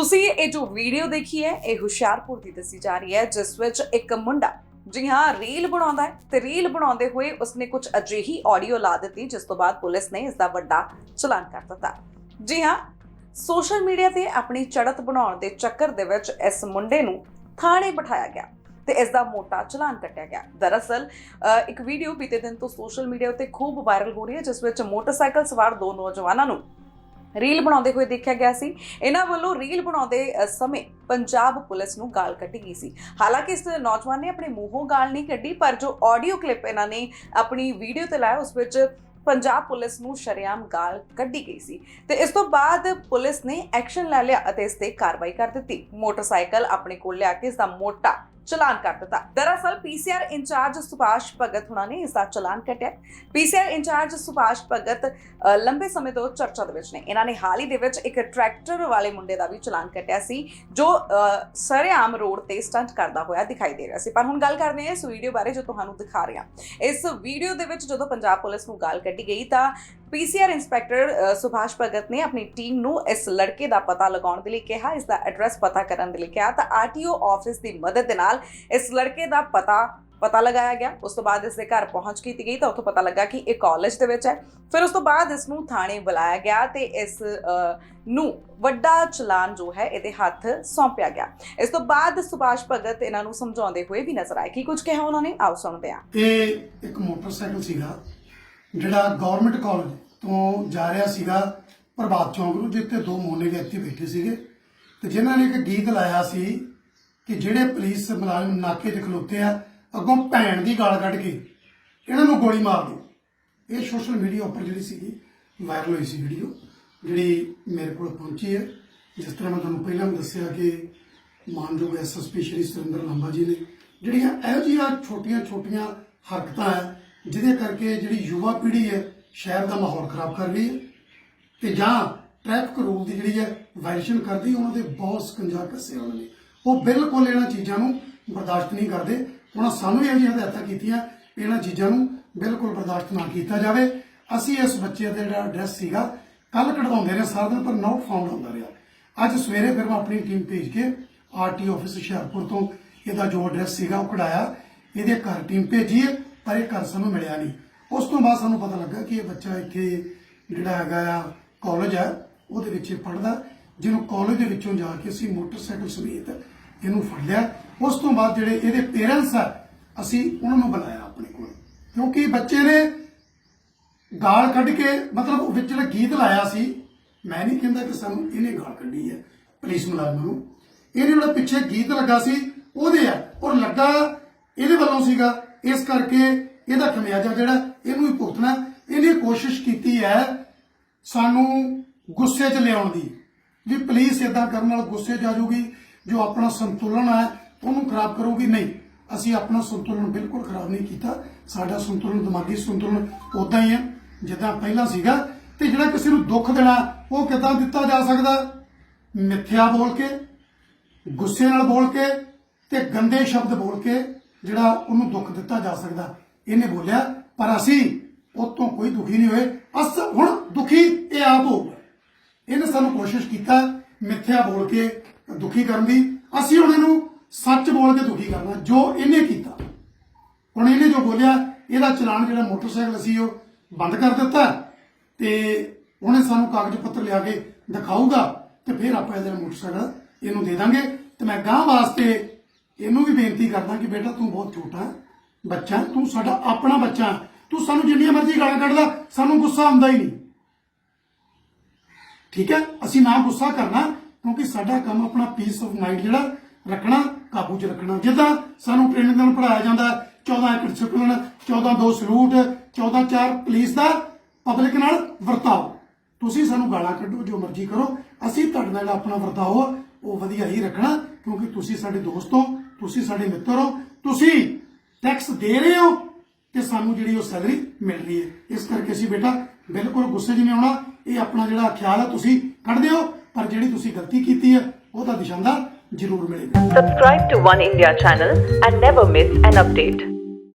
ਤੁਸੀਂ ਇਹ ਜੋ ਵੀਡੀਓ ਦੇਖੀ ਹੈ ਇਹ ਹੁਸ਼ਿਆਰਪੁਰ ਦੀ ਦੱਸੀ ਜਾ ਰਹੀ ਹੈ ਜਿਸ ਵਿੱਚ ਇੱਕ ਮੁੰਡਾ ਜੀ ਹਾਂ ਰੀਲ ਬਣਾਉਂਦਾ ਹੈ ਤੇ ਰੀਲ ਬਣਾਉਂਦੇ ਹੋਏ ਉਸਨੇ ਕੁਝ ਅਜਿਹੀ ਆਡੀਓ ਲਾ ਦਿੱਤੀ ਜਿਸ ਤੋਂ ਬਾਅਦ ਪੁਲਿਸ ਨੇ ਇਸ ਦਾ ਵੱਡਾ ਚਲਾਨ ਕਰ ਦਿੱਤਾ। ਜੀ ਹਾਂ ਸੋਸ਼ਲ ਮੀਡੀਆ ਤੇ ਆਪਣੀ ਚੜਤ ਬਣਾਉਣ ਦੇ ਚੱਕਰ ਦੇ ਵਿੱਚ ਇਸ ਮੁੰਡੇ ਨੂੰ ਥਾਣੇ ਬਿਠਾਇਆ ਗਿਆ ਤੇ ਇਸ ਦਾ ਮੋਟਾ ਚਲਾਨ ਕੱਟਿਆ ਗਿਆ। ਦਰਅਸਲ ਅ, ਇੱਕ ਵੀਡੀਓ ਬੀਤੇ ਦਿਨ ਤੋਂ ਸੋਸ਼ਲ ਮੀਡੀਆ ਉੱਤੇ ਖੂਬ ਵਾਇਰਲ ਹੋ ਰਹੀ ਹੈ ਜਿਸ ਵਿੱਚ ਮੋਟਰਸਾਈਕਲ ਸਵਾਰ ਦੋ ਨੌਜਵਾਨਾਂ ਨੂੰ ਰੀਲ ਬਣਾਉਂਦੇ ਹੋਏ ਦੇਖਿਆ ਗਿਆ ਸੀ। ਇਹਨਾਂ ਵੱਲੋਂ ਰੀਲ ਬਣਾਉਂਦੇ ਸਮੇਂ ਪੰਜਾਬ ਪੁਲਿਸ ਨੂੰ ਗਾਲ ਕੱਢੀ ਗਈ ਸੀ। ਹਾਲਾਂਕਿ ਇਸ ਨੌਜਵਾਨ ਨੇ ਆਪਣੇ ਮੂੰਹੋਂ ਗਾਲ ਨਹੀਂ ਕੱਢੀ, ਪਰ ਜੋ ਆਡੀਓ ਕਲਿੱਪ ਇਹਨਾਂ ਨੇ ਆਪਣੀ ਵੀਡੀਓ ਤੇ ਲਾਇਆ, ਉਸ ਵਿੱਚ ਪੰਜਾਬ ਪੁਲਿਸ ਨੂੰ ਸ਼ਰੇਆਮ ਗਾਲ ਕੱਢੀ ਗਈ ਸੀ। ਤੇ ਇਸ ਤੋਂ ਬਾਅਦ ਪੁਲਿਸ ਨੇ ਐਕਸ਼ਨ ਲੈ ਲਿਆ ਅਤੇ ਇਸ ਤੇ ਕਾਰਵਾਈ ਕਰ ਦਿੱਤੀ। ਮੋਟਰਸਾਈਕਲ ਆਪਣੇ ਕੋਲ ਲਿਆ ਕੇ ਇਸ ਦਾ ਮੋਟਾ ਚਲਾਨ ਕਰ ਦਿੱਤਾ। ਦਰਅਸਲ ਪੀਸੀਆਰ ਇੰਚਾਰਜ ਸੁਭਾਸ਼ ਭਗਤ ਹੁਣਾਂ ਨੇ ਇਸ ਦਾ ਚਲਾਨ ਕੱਟਿਆ। ਪੀਸੀਆਰ ਇੰਚਾਰਜ ਸੁਭਾਸ਼ ਭਗਤ ਲੰਬੇ ਸਮੇਂ ਤੋਂ ਚਰਚਾ ਦੇ ਵਿੱਚ ਨੇ। ਇਹਨਾਂ ਨੇ ਹਾਲ ਹੀ ਦੇ ਵਿੱਚ ਇੱਕ ਟਰੈਕਟਰ ਵਾਲੇ ਮੁੰਡੇ ਦਾ ਵੀ ਚਲਾਨ ਕੱਟਿਆ ਸੀ ਜੋ ਅ, ਸਰੇਆਮ ਰੋਡ ਤੇ ਸਟੰਟ ਕਰਦਾ ਹੋਇਆ ਦਿਖਾਈ ਦੇ ਰਿਹਾ ਸੀ। ਪਰ ਹੁਣ ਗੱਲ ਕਰਦੇ ਹਾਂ ਇਸ ਵੀਡੀਓ ਬਾਰੇ ਜੋ ਤੁਹਾਨੂੰ ਦਿਖਾ ਰਿਹਾ। ਇਸ ਵੀਡੀਓ ਦੇ ਵਿੱਚ ਜਦੋਂ ਪੰਜਾਬ ਪੁਲਿਸ ਨੂੰ ਗਾਲ ਕੱਢੀ ਗਈ ਤਾਂ ਪੀਸੀਆਰ ਇੰਸਪੈਕਟਰ ਸੁਭਾਸ਼ ਭਗਤ ਨੇ ਆਪਣੀ ਟੀਮ ਨੂੰ ਇਸ ਲੜਕੇ ਦਾ ਪਤਾ ਲਗਾਉਣ ਦੇ ਲਈ ਕਿਹਾ, ਇਸ ਦਾ ਐਡਰੈਸ ਪਤਾ ਕਰਨ ਦੇ ਲਈ ਕਿਹਾ। ਤਾਂ ਆਰਟੀਓ ਆਫਿਸ ਦੀ ਮਦਦ ਦੇ ਨਾਲ ਇਸ ਲੜਕੇ ਦਾ ਪਤਾ ਪਤਾ ਲਗਾਇਆ ਗਿਆ। ਉਸ ਤੋਂ ਬਾਅਦ ਇਸ ਦੇ ਘਰ ਪਹੁੰਚ ਕੀਤੀ ਗਈ ਤਾਂ ਉੱਥੋਂ ਪਤਾ ਲੱਗਾ ਕਿ ਇਹ ਕਾਲਜ ਦੇ ਵਿੱਚ ਹੈ। ਫਿਰ ਉਸ ਤੋਂ ਬਾਅਦ ਇਸ ਨੂੰ ਥਾਣੇ ਬੁਲਾਇਆ ਗਿਆ ਤੇ ਇਸ ਨੂੰ ਵੱਡਾ ਚਲਾਨ ਜੋ ਹੈ ਇਹਦੇ ਹੱਥ ਸੌਂਪਿਆ ਗਿਆ। ਇਸ ਤੋਂ ਬਾਅਦ ਸੁਭਾਸ਼ ਭਗਤ ਇਹਨਾਂ ਨੂੰ ਸਮਝਾਉਂਦੇ ਹੋਏ ਵੀ ਨਜ਼ਰ ਆਏ। ਕੀ ਕੁਝ ਕਿਹਾ ਉਹਨਾਂ ਨੇ? ਆਓ ਸੁਣਦੇ ਹਾਂ। ਇਹ ਇੱਕ ਮੋਟਰਸਾਈਕਲ ਸੀਗਾ। ਜਿਹੜਾ ਗਵਰਨਮੈਂਟ ਕਾਲਜ ਤੋਂ ਜਾ ਰਿਹਾ ਸੀਗਾ ਪ੍ਰਭਾਤ ਚੌਂਕ ਨੂੰ, ਜਿੱਥੇ ਦੋ ਮੋਨੇ ਵਿਅਕਤੀ ਬੈਠੇ ਸੀਗੇ ਤੇ ਜਿਨ੍ਹਾਂ ਨੇ ਇੱਕ ਗੀਤ ਲਾਇਆ ਸੀ ਕਿ ਜਿਹੜੇ ਪੁਲਿਸ ਮੁਲਾਜ਼ਮ ਨਾਕੇ 'ਚ ਖਲੋਤੇ ਆ, ਅੱਗੋਂ ਭੈਣ ਦੀ ਗਾਲ ਕੱਢ ਕੇ ਇਹਨਾਂ ਨੂੰ ਗੋਲੀ ਮਾਰ ਦਿਓ ਇਹ ਸੋਸ਼ਲ ਮੀਡੀਆ ਉੱਪਰ ਜਿਹੜੀ ਸੀਗੀ ਵਾਇਰਲ ਹੋਈ ਸੀ ਵੀਡੀਓ ਜਿਹੜੀ ਮੇਰੇ ਕੋਲ ਪਹੁੰਚੀ ਹੈ। ਜਿਸ ਤਰ੍ਹਾਂ ਮੈਂ ਤੁਹਾਨੂੰ ਪਹਿਲਾਂ ਵੀ ਦੱਸਿਆ ਕਿ ਮਾਨਯੋਗ ਐਸਐਸਪੀ ਸ਼੍ਰੀ ਸੁਰਿੰਦਰ ਲੰਬਾ ਜੀ ਨੇ ਜਿਹੜੀਆਂ ਇਹੋ ਜਿਹੀਆਂ ਛੋਟੀਆਂ ਛੋਟੀਆਂ ਹਰਕਤਾਂ ਹੈ ਜਿਹਦੇ ਕਰਕੇ ਜਿਹੜੀ ਯੁਵਾ ਪੀੜ੍ਹੀ ਹੈ ਸ਼ਹਿਰ ਦਾ ਮਾਹੌਲ ਖਰਾਬ ਕਰ ਰਹੀ ਹੈ ਤੇ ਜਾਂ ਟ੍ਰੈਫਿਕ ਰੂਲ ਦੀ ਜਿਹੜੀ ਹੈ ਵਾਇਲੇਸ਼ਨ ਕਰਦੀ ਉਹਨਾਂ ਦੇ ਬਹੁਤ ਸਕੰਜਾ ਕੱਸੇ ਉਹਨਾਂ ਨੇ ਉਹ ਬਿਲਕੁਲ ਇਹਨਾਂ ਚੀਜ਼ਾਂ ਨੂੰ ਬਰਦਾਸ਼ਤ ਨਹੀਂ ਕਰਦੇ। ਉਹਨਾਂ ਸਾਨੂੰ ਇਹ ਜਿਹੀਆਂ ਹਦਾਇਤਾਂ ਕੀਤੀਆਂ ਇਹਨਾਂ ਚੀਜ਼ਾਂ ਨੂੰ ਬਿਲਕੁਲ ਬਰਦਾਸ਼ਤ ਨਾ ਕੀਤਾ ਜਾਵੇ। ਅਸੀਂ ਇਸ ਬੱਚੇ ਦਾ ਜਿਹੜਾ ਐਡਰੈਸ ਸੀਗਾ ਕੱਲ ਕਢਵਾਉਂਦੇ ਰਹੇ ਸਾਰਾ ਦਿਨ ਪਰ ਨੋਟ ਫਾਊਂਡ ਹੁੰਦਾ ਰਿਹਾ। ਅੱਜ ਸਵੇਰੇ ਫਿਰ ਮੈਂ ਆਪਣੀ ਟੀਮ ਭੇਜ ਕੇ ਆਰਟੀ ਆਫਿਸ ਹੁਸ਼ਿਆਰਪੁਰ ਤੋਂ ਇਹਦਾ ਜੋ ਐਡਰੈਸ ਸੀਗਾ ਉਹ ਕਢਾਇਆ। ਇਹਦੇ ਘਰ ਟੀਮ ਭੇਜੀ ਹੈ, ਪਰ ਇਹ ਘਰ ਸਾਨੂੰ ਮਿਲਿਆ ਨਹੀਂ। ਉਸ ਤੋਂ ਬਾਅਦ ਸਾਨੂੰ ਪਤਾ ਲੱਗਾ ਕਿ ਇਹ ਬੱਚਾ ਇੱਥੇ ਜਿਹੜਾ ਹੈਗਾ ਆ ਕਾਲਜ ਹੈ ਉਹਦੇ ਵਿੱਚ ਪੜਦਾ ਜਿਹਨੂੰ ਕਾਲਜ ਦੇ ਵਿੱਚੋਂ ਜਾ ਕੇ ਅਸੀਂ ਮੋਟਰਸਾਈਕਲ ਸਮੇਤ ਇਹਨੂੰ ਫੜ ਲਿਆ। ਉਸ ਤੋਂ ਬਾਅਦ ਜਿਹੜੇ ਇਹਦੇ ਪੇਰੈਂਟਸ ਆ, ਅਸੀਂ ਉਹਨਾਂ ਨੂੰ ਬੁਲਾਇਆ ਆਪਣੇ ਕੋਲ। ਕਿਉਂਕਿ ਬੱਚੇ ਨੇ ਗਾਲ ਕੱਢ ਕੇ, ਮਤਲਬ ਉਹ ਵਿੱਚ ਜਿਹੜਾ ਗੀਤ ਲਾਇਆ ਸੀ, ਮੈਂ ਨਹੀਂ ਕਹਿੰਦਾ ਕਿ ਸਾਨੂੰ ਇਹਨੇ ਗਾਲ ਕੱਢੀ ਹੈ, ਪੁਲਿਸ ਮੁਲਾਜ਼ਮ ਨੂੰ। ਇਹਨੇ ਜਿਹੜਾ ਪਿੱਛੇ ਗੀਤ ਲੱਗਾ ਸੀ, ਉਹਦੇ ਆ, ਔਰ ਲੱਗਾ ਇਹਦੇ ਵੱਲੋਂ ਸੀਗਾ। ਇਸ ਕਰਕੇ ਇਹਦਾ ਖਮਿਆਜਾ ਜਿਹੜਾ, ਇਹਨੂੰ ਹੀ ਭੁਗਤਣਾ। ਇਹਨੇ ਕੋਸ਼ਿਸ਼ ਕੀਤੀ ਹੈ ਸਾਨੂੰ ਗੁੱਸੇ 'ਚ ਲਿਆਉਣ ਦੀ। ਵੀ ਪੁਲਿਸ ਇਦਾਂ ਕਰਨ ਨਾਲ ਗੁੱਸੇ 'ਚ ਆ ਜਾਊਗੀ, ਜੋ ਆਪਣਾ ਸੰਤੁਲਨ ਹੈ, ਉਹਨੂੰ ਖਰਾਬ ਕਰੂਗੀ। ਨਹੀਂ, ਅਸੀਂ ਆਪਣਾ ਸੰਤੁਲਨ ਬਿਲਕੁਲ ਖਰਾਬ ਨਹੀਂ ਕੀਤਾ। ਸਾਡਾ ਸੰਤੁਲਨ, ਦਿਮਾਗੀ ਸੰਤੁਲਨ ਉਦਾਂ ਹੀ ਹੈ, ਜਿੱਦਾਂ ਪਹਿਲਾਂ ਸੀਗਾ। ਤੇ ਜਿਹੜਾ ਕਿਸੇ ਨੂੰ ਦੁੱਖ ਦੇਣਾ, ਉਹ ਕਿਦਾਂ ਦਿੱਤਾ ਜਾ ਸਕਦਾ? ਮਿੱਥਿਆ ਬੋਲ ਕੇ, ਗੁੱਸੇ ਨਾਲ ਬੋਲ ਕੇ ਤੇ ਗੰਦੇ ਸ਼ਬਦ ਬੋਲ ਕੇ ਜਿਹੜਾ ਉਹਨੂੰ ਦੁੱਖ ਦਿੱਤਾ ਜਾ ਸਕਦਾ। ਇਹਨੇ ਬੋਲਿਆ, ਪਰ ਅਸੀਂ ਉਹ ਤੋਂ ਕੋਈ ਦੁਖੀ ਨਹੀਂ ਹੋਏ। ਅਸ ਹੁਣ ਦੁਖੀ ਇਹ ਆਪ ਹੋਊਗਾ ਇਹਨੇ ਸਾਨੂੰ ਕੋਸ਼ਿਸ਼ ਕੀਤਾ ਮਿੱਥਿਆ ਬੋਲ ਕੇ ਦੁਖੀ ਕਰਨ ਦੀ। ਅਸੀਂ ਹੁਣ ਇਹਨੂੰ ਸੱਚ ਬੋਲ ਕੇ ਦੁਖੀ ਕਰਨਾ, ਜੋ ਇਹਨੇ ਕੀਤਾ। ਹੁਣ ਇਹਨੇ ਜੋ ਬੋਲਿਆ, ਇਹਦਾ ਚਲਾਨ ਜਿਹੜਾ ਮੋਟਰਸਾਈਕਲ ਸੀ, ਉਹ ਬੰਦ ਕਰ ਦਿੱਤਾ। ਤੇ ਉਹਨੇ ਸਾਨੂੰ ਕਾਗਜ਼ ਪੱਤਰ ਲਿਆ ਕੇ ਦਿਖਾਊਗਾ ਤੇ ਫਿਰ ਆਪਾਂ ਇਹਦੇ ਮੋਟਰਸਾਈਕਲ ਇਹਨੂੰ ਦੇ ਦਾਂਗੇ। ਤੇ ਮੈਂ ਗਾਂ ਵਾਸਤੇ ਇਹਨੂੰ ਵੀ ਬੇਨਤੀ ਕਰਦਾ ਕਿ ਬੇਟਾ ਤੂੰ ਬਹੁਤ ਛੋਟਾ ਬੱਚਾ ਤੂੰ ਸਾਡਾ ਆਪਣਾ ਬੱਚਾ ਤੂੰ ਸਾਨੂੰ ਜਿੰਨੀਆਂ ਮਰਜ਼ੀ ਗਾਲਾਂ ਕੱਢ ਲੈ ਸਾਨੂੰ ਗੁੱਸਾ ਆਉਂਦਾ ਹੀ ਨਹੀਂ। ਠੀਕ ਹੈ? ਅਸੀਂ ਨਾ ਗੁੱਸਾ ਕਰਨਾ ਕਿਉਂਕਿ ਸਾਡਾ ਕੰਮ ਆਪਣਾ ਪੀਸ ਆਫ ਮਾਈਂਡ ਜਿਹੜਾ ਰੱਖਣਾ ਕਾਬੂ 'ਚ ਰੱਖਣਾ। ਜਿੱਦਾਂ ਸਾਨੂੰ ਟ੍ਰੇਨਿੰਗ ਨਾਲ ਪੜਾਇਆ ਜਾਂਦਾ ਹੈ, 14 ਏਕੜ ਡਿਸਪਲਿਨ 14 ਦੋ ਸਲੂਟ 14 ਚਾਰ ਪੁਲਿਸ ਦਾ ਪਬਲਿਕ ਨਾਲ ਵਰਤਾਓ। ਤੁਸੀਂ ਸਾਨੂੰ ਗਾਲਾਂ ਕੱਢੋ ਜੋ ਮਰਜ਼ੀ ਕਰੋ। ਅਸੀਂ ਤੁਹਾਡੇ ਨਾਲ ਜਿਹੜਾ ਆਪਣਾ ਵਰਤਾਓ। ਉਹ ਵਧੀਆ ਹੀ ਰੱਖਣਾ, ਕਿਉਂਕਿ ਤੁਸੀਂ ਸਾਡੇ ਦੋਸਤ ਹੋ, ਤੁਸੀਂ ਸਾਡੇ ਮਿੱਤਰ ਹੋ, ਤੁਸੀਂ ਟੈਕਸ ਦੇ ਰਹੇ ਹੋ ਤੇ ਸਾਨੂੰ ਜਿਹੜੀ ਉਹ ਸੈਲਰੀ ਮਿਲ ਰਹੀ ਹੈ ਇਸ ਕਰਕੇ ਅਸੀਂ ਬੇਟਾ ਬਿਲਕੁਲ ਗੁੱਸੇ 'ਚ ਨਹੀਂ ਆਉਣਾ ਇਹ ਆਪਣਾ ਜਿਹੜਾ ਖਿਆਲ ਹੈ ਤੁਸੀਂ ਕੱਢ ਦਿਓ ਪਰ ਜਿਹੜੀ ਤੁਸੀਂ ਗਲਤੀ ਕੀਤੀ ਹੈ ਉਹਦਾ ਨਿਸ਼ਾਨਾ ਜ਼ਰੂਰ ਮਿਲੇਗਾ Subscribe to One India channel and never miss an update.